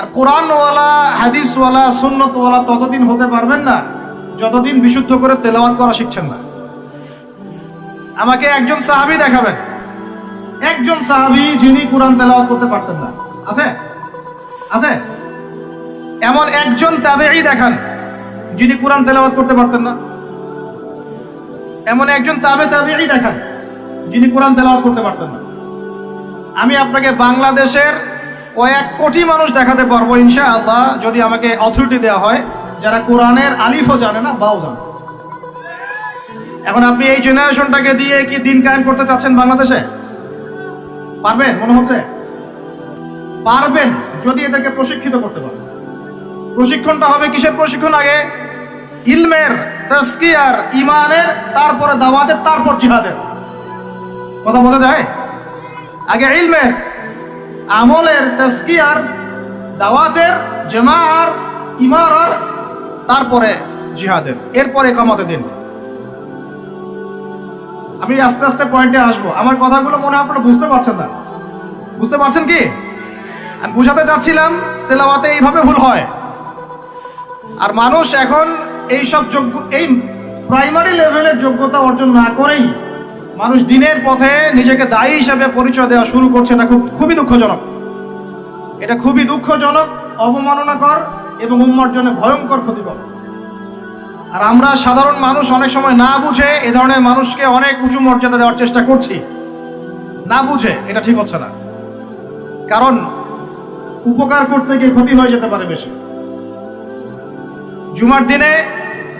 আর কোরআনওয়ালা, হাদিসওয়ালা, সুন্নতওয়ালা ততদিন হতে পারবেন না, যতদিন বিশুদ্ধ করে তেলাওয়াত করা শিখছেন না। আমাকে একজন সাহাবি দেখাবেন। একজন সাহাবি যিনি কোরআন তেলাওয়াত করতে পারতেন না। আছে? আছে? এমন একজন তাবেই দেখান, যিনি কোরআন তেলাওয়াত করতে পারতেন না। এমন একজন তাবে তাবেই দেখান, যিনি কোরআন তেলাওয়াত করতে পারতেন না। আমি আপনাকে বাংলাদেশের কয়েক কোটি মানুষ দেখাতে পারব ইনশা আল্লাহ যদি আমাকে অথরিটি দেওয়া হয়। যারা কোরআনের আলিফও জানে না, বাও জানে। এখন আপনি এই জেনারেশনটাকে দিয়ে কি দিন কায়েম করতে চাচ্ছেন বাংলাদেশে? পারবেন? মনে হচ্ছে? পারবেন, যদি এদেরকে প্রশিক্ষিত করতে পারেন। প্রশিক্ষণটা হবে কিসের প্রশিক্ষণ আগে? ইলমের তাস্কিয়ার ইমানের তারপরে দাওয়াতের, তারপর জিহাদের। কথা বোঝা যায়? আগে ইলমের আমলের তাস্কিয়ার দাওয়াতের জামার ইমারার, তারপরে জিহাদের। এরপরে কামাতে দিন। আমি আস্তে আস্তে পয়েন্টে আসব। আমার কথাগুলো মনে আপনারা বুঝতে পারছেন না। বুঝতে পারছেন কি? আমি বুঝাতে চাচ্ছিলাম, তেলাওয়াতে এইভাবে ভুল হয়। আর মানুষ এখন এই সব যোগ্য এই প্রাইমারি লেভেলের যোগ্যতা অর্জন না করেই মানুষ দিনের পথে নিজেকে দায়ী হিসাবে পরিচয় দেওয়া শুরু করছে এটা খুব খুবই দুঃখজনক। এটা খুবই দুঃখজনক, অবমাননাকর এবং উম্মার জন্য ভয়ঙ্কর ক্ষতিকর। আর আমরা সাধারণ মানুষ অনেক সময় না বুঝে এ ধরনের মানুষকে অনেক উঁচু মর্যাদা দেওয়ার চেষ্টা করছি। না বুঝে, এটা ঠিক হচ্ছে না। কারণ উপকার করতে গিয়ে ক্ষতি হয়ে যেতে পারে বেশি। জুমার দিনে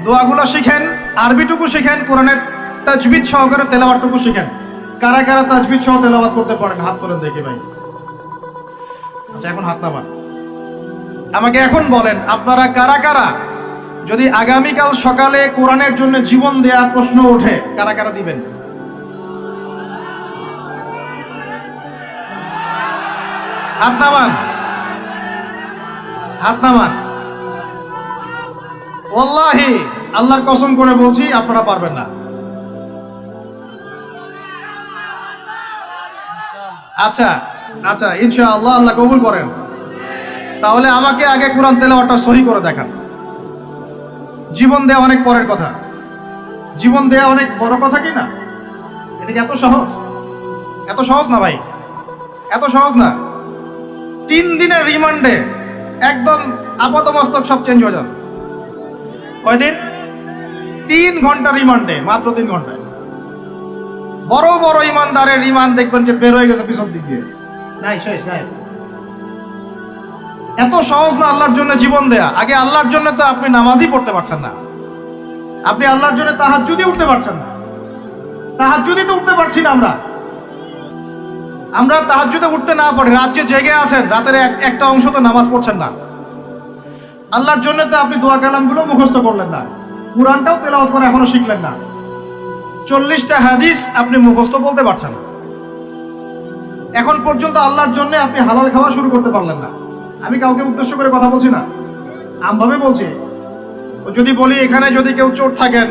দোয়াগুলো শিখেন, আরবিটুকু শিখেন, কোরআনের তাজবিদ সহকারে তেলাওয়াতটুকু শিখেন। কারা কারা তাজবিদ সহ তেলাওয়াত করতে পারেন, হাত তোলেন দেখি ভাই। আচ্ছা এখন হাত নামান। আমাকে এখন বলেন, আপনারা কারা কারা? যদি আগামীকাল সকালে কোরআনের জন্য জীবন দেওয়ার প্রশ্ন ওঠে, কারা কারা দিবেন? হাত নামান। হাত নামান। আল্লাহর কসম করে বলছি, আপনারা পারবেন না। আচ্ছা আচ্ছা ইনশা আল্লাহ আল্লাহ কবুল করেন। তাহলে আমাকে আগে কোরআন তেলাওয়াতটা সহি করে দেখান। জীবন দেয়া অনেক পরের কথা। জীবন দেয়া অনেক বড় কথা কি না? এটা কি এত সহজ? এত সহজ না ভাই? এত সহজ না। তিন দিনের রিমান্ডে একদম আপাতমস্তক সব চেঞ্জ হয়ে যাবে। কয়দিন? তিন ঘণ্টা রিমান্ডে, মাত্র তিন ঘন্টায়। বড় বড় ইমানদারের রিমান্ড দেখবেন যে বের হয়ে গেছে পিছন দিক দিয়ে। নাই শেষ নাই। এত সহজ না আল্লাহর জন্য জীবন দেয়া। আগে আল্লাহর জন্য তো আপনি নামাজই পড়তে পারছেন না। আপনি আল্লাহর জন্য তাহার যদি উঠতে পারছেন না। তাহার যদি তো উঠতে পারছি না আমরা। আমরা তাহার যদি উঠতে না পারি রাজ্যে জেগে আছেন রাতের এক- একটা অংশ তো নামাজ পড়ছেন না। আল্লাহর জন্য তো আপনি দোয়া কালামগুলো মুখস্থ করলেন না। কোরআনটাও তেলাওয়াত করে এখনও শিখলেন না। চল্লিশটা হাদিস আপনি মুখস্থ বলতে পারছেন। এখন পর্যন্ত আল্লাহর জন্য আপনি হালাল খাওয়া শুরু করতে পারলেন না। আমি কাউকে উদ্দেশ্য করে কথা বলছি না। আমভাবে বলছি, যদি বলি এখানে যদি কেউ চোর থাকেন,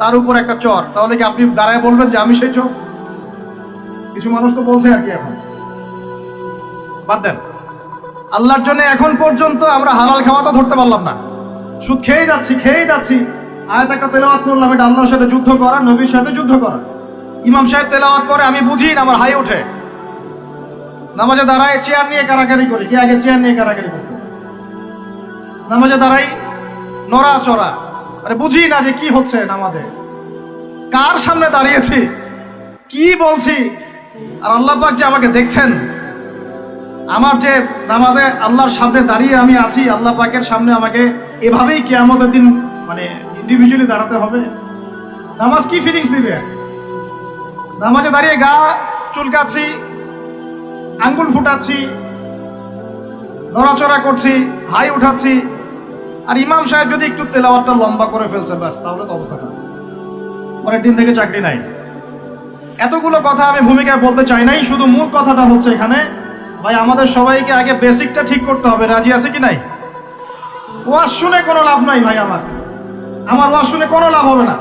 তার উপর একটা চর, তাহলে কি আপনি দাঁড়ায় বলবেন যে আমি সেই চোর? কিছু মানুষ তো বলছে আর কি এখন। বাদ দেন। আল্লাহর জন্য এখন পর্যন্ত আমরা হালাল খাওয়া তো ধরতে পারলাম না। সুদ খেয়ে যাচ্ছি, খেয়েই যাচ্ছি। তেলাওয়াত করলাম, এটা আল্লাহর সাথে যুদ্ধ করা, নবীর সাথে যুদ্ধ করা। ইমাম সাহেব তেলাওয়াত করে, আমি বুঝি না, আমার হাই নামাজে দাঁড়ায় চেয়ার নিয়ে কারাকারি করি। আগে চেয়ার নিয়ে কারাকারি করতো নামাজে দাঁড়াই নড়া চড়া বুঝি না যে কি হচ্ছে নামাজে। কার সামনে দাঁড়িয়েছি? কি বলছি? আর আল্লাহ পাক যে আমাকে দেখছেন, আমার যে নামাজে আল্লাহর সামনে দাঁড়িয়ে আমি আছি, আল্লাহ পাকের সামনে আমাকে এভাবেই কেয়ামতের দিন মানে ইন্ডিভিজুয়ালি দাঁড়াতে হবে। নামাজ কি ফিলিংস দিবে? নামাজে দাঁড়িয়ে গা চুলকাচ্ছি, আঙ্গুল ফুটাচ্ছি, নড়াচড়া করছি, হাই উঠাচ্ছি, আর ইমাম সাহেব যদি একটু তেলাওয়ারটা লম্বা করে ফেলছে, ব্যাস, তাহলে তো অবস্থা খারাপ। পরের দিন থেকে চাকরি নাই। এতগুলো কথা আমি ভূমিকায় বলতে চাই নাই, শুধু মূল কথাটা হচ্ছে এখানে, ভাই, আমাদের সবাইকে আগে বেসিকটা ঠিক করতে হবে। রাজি আছে কি নাই? ওয়াজ শুনে কোনো লাভ নাই ভাই আমার। আমার ওয়াজ শুনে কোনো লাভ হবে না।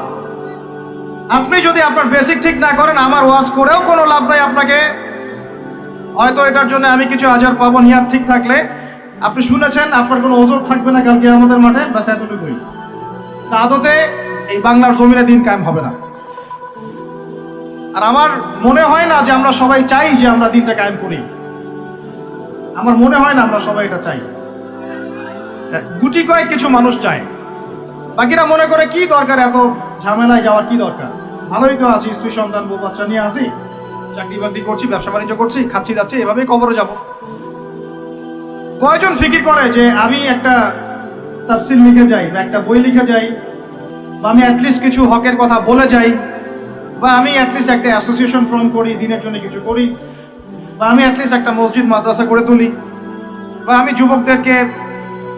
আপনি যদি আপনার বেসিক ঠিক না করেন আমার ওয়াজ করেও কোনো লাভ নাই আপনাকে। হয়তো এটার জন্য আমি কিছু আজার পাবো নিয়াত ঠিক থাকলে। আপনি শুনেছেন আপনার কোনো ওজোর থাকবে না কালকে আমাদের মাঠে ব্যাস এতটুকুই। তা আদতে এই বাংলার জমিনে দিন কায়েম হবে না। আর আমার মনে হয় না যে আমরা সবাই চাই যে আমরা দিনটা কায়েম করি। আমার মনে হয় না আমরা সবাই এটা চাই। হ্যাঁ, গুটি কয়েক কিছু মানুষ চায়। বাকিরা মনে করে কি দরকার? এত ঝামেলায় যাওয়ার কি দরকার? ভালোই তো আছি, স্ত্রী, সন্তান, বউ, বাচ্চা নিয়ে আসি চাকরি বাকরি করছি, ব্যবসা বাণিজ্য করছি, খাচ্ছি যাচ্ছি এভাবেই কবরে যাব। কয়জন ফিকির করে যে আমি একটা তাফসিল লিখে যাই বা একটা বই লিখে যাই বা আমি অ্যাটলিস্ট কিছু হকের কথা বলে যাই বা আমি অ্যাটলিস্ট একটা অ্যাসোসিয়েশন ফর্ম করি, দিনের জন্য কিছু করি, বা আমি অ্যাটলিস্ট একটা মসজিদ, মাদ্রাসা করে তুলি, বা আমি যুবকদেরকে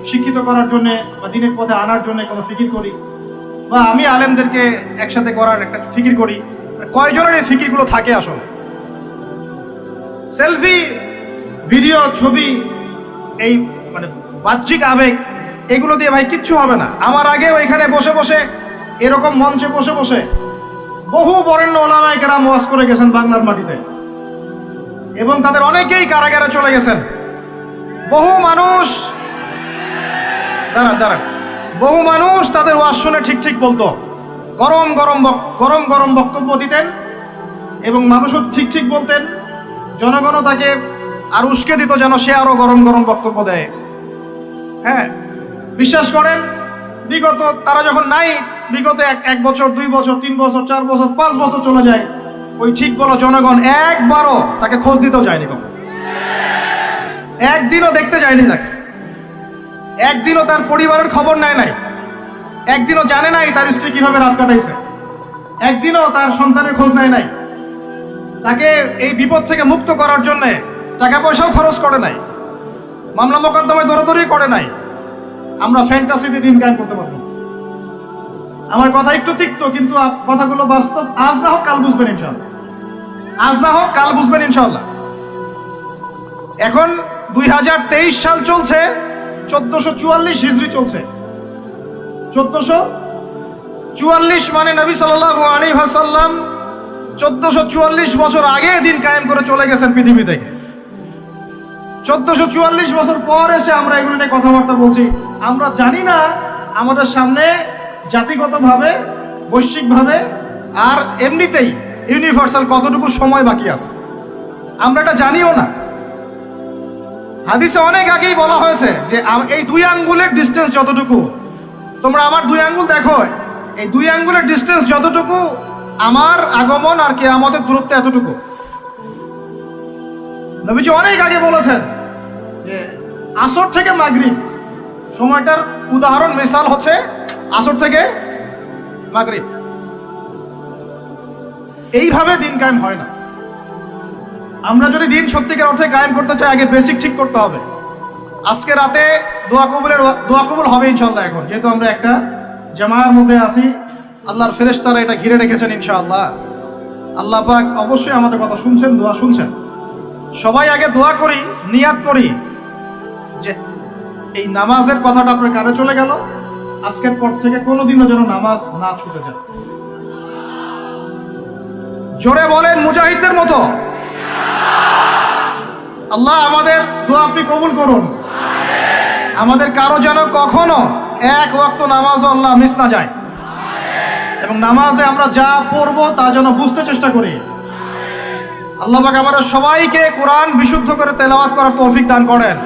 শিক্ষিত করার জন্য বা দিনের পথে আনার জন্য কোনো ফিকির করি বা আমি আলেমদেরকে একসাথে করার একটা ফিকির করি। কয়জনের এই ফিকিরগুলো থাকে আসলে? সেলফি, ভিডিও, ছবি, এই মানে বাহ্যিক আবেগ, এগুলো দিয়ে ভাই কিচ্ছু হবে না। আমার আগেও এখানে বসে বসে, এরকম মঞ্চে বসে বসে বহু বরেণ্য ওলামায় কেরাম ওয়াজ করে গেছেন বাংলার মাটিতে। এবং তাদের অনেকেই কারাগারে চলে গেছেন। বহু মানুষ দাঁড়ান দাঁড়ান। বহু মানুষ তাদের ওয়াজ শুনে ঠিক ঠিক বলতো। গরম গরম গরম গরম বক্তব্য দিতেন এবং মানুষও ঠিক ঠিক বলতেন। জনগণও তাকে আর উস্কে দিত যেন সে আরও গরম গরম বক্তব্য দেয়। হ্যাঁ বিশ্বাস করেন, বিগত তারা যখন নাই, বিগত এক এক বছর, দুই বছর, তিন বছর, চার বছর, পাঁচ বছর চলে যায়, ওই ঠিক বলো জনগণ একবারও তাকে খোঁজ দিতেও যায়নি কখন। একদিনও দেখতে যায়নি তাকে। একদিনও তার পরিবারের খবর নেয় নাই। একদিনও জানে নাই তার স্ত্রী কীভাবে রাত কাটাইছে। একদিনও তার সন্তানের খোঁজ নেয় নাই। তাকে এই বিপদ থেকে মুক্ত করার জন্য টাকা পয়সাও খরচ করে নাই। মামলা মোকদ্দমায় দৌড়াদৌড়ি করে নাই। আমরা ফ্যান্টাসিতে দিন কায়েম করতে পারব। আমার কথা একটু তিক্ত, কিন্তু কথাগুলো বাস্তব। আজ না হোক, কাল বুঝবেন ইনশাল্লাহ। আজ না হোক, কাল বুঝবেন ইনশাল্লাহ। এখন দুই হাজার তেইশ সাল চলছে। চোদ্দশো চুয়াল্লিশ হিজড়ি চলছে। চোদ্দশো চুয়াল্লিশ মানে নবী সাল্লাহ আলী হাসাল্লাম চোদ্দশো চুয়াল্লিশ বছর আগে দিন কায়েম করে চলে গেছেন পৃথিবী থেকে। চোদ্দশো চুয়াল্লিশ বছর পর এসে আমরা এগুলো নিয়ে কথাবার্তা বলছি। আমরা জানি না আমাদের সামনে জাতিগতভাবে, বৈশ্বিকভাবে, আর এমনিতেই ইউনিভার্সাল কতটুকু সময় বাকি আছে। আমরা এটা জানিও না। হাদিসে অনেক আগেই বলা হয়েছে যে এই দুই আঙ্গুলের ডিস্টেন্স যতটুকু, তোমরা আমার দুই আঙ্গুল দেখো, এই দুই আঙ্গুলের ডিস্টেন্স যতটুকু, আমার আগমন আর কে আমাদের দূরত্ব এতটুকু। নবীজি অনেক আগে বলেছেন যে আসর থেকে মাগরিব, সময়টার উদাহরণ, মিসাল হচ্ছে আসর থেকে মাগরিব। এইভাবে দিন কায়েম হয় না। আমরা যদি দিন সত্যিকার অর্থে কায়েম করতে চাই, আগে বেসিক ঠিক করতে হবে। আজকে রাতে দোয়া কবুলের দোয়া কবুল হবে ইনশাল্লাহ এখন। যেহেতু আমরা একটা জামায়ার মধ্যে আছি, আল্লাহর ফেরেশতারা এটা ঘিরে রেখেছেন ইনশাআল্লাহ। আল্লাহ পাক অবশ্যই আমাদের কথা শুনছেন, দোয়া শুনছেন। সবাই আগে দোয়া করি, নিয়াত করি যে এই নামাজের কথাটা আপনার কানে চলে গেল, আজকের পর থেকে কোনোদিনও যেন নামাজ না ছুটে যায়। জোরে বলেন মুজাহিদের মতো। আল্লাহ আমাদের দোয়া আপনি কবুল করুন। আমাদের কারও যেন কখনো এক ওয়াক্ত নামাজ আল্লাহ মিস না যায়। এবং নামাজে আমরা যা পড়ব তা যেন বুঝতে চেষ্টা করি। আল্লাহ আমাদের সবাইকে কোরআন বিশুদ্ধ করে তেলাওয়াত করার তৌফিক দান করেন।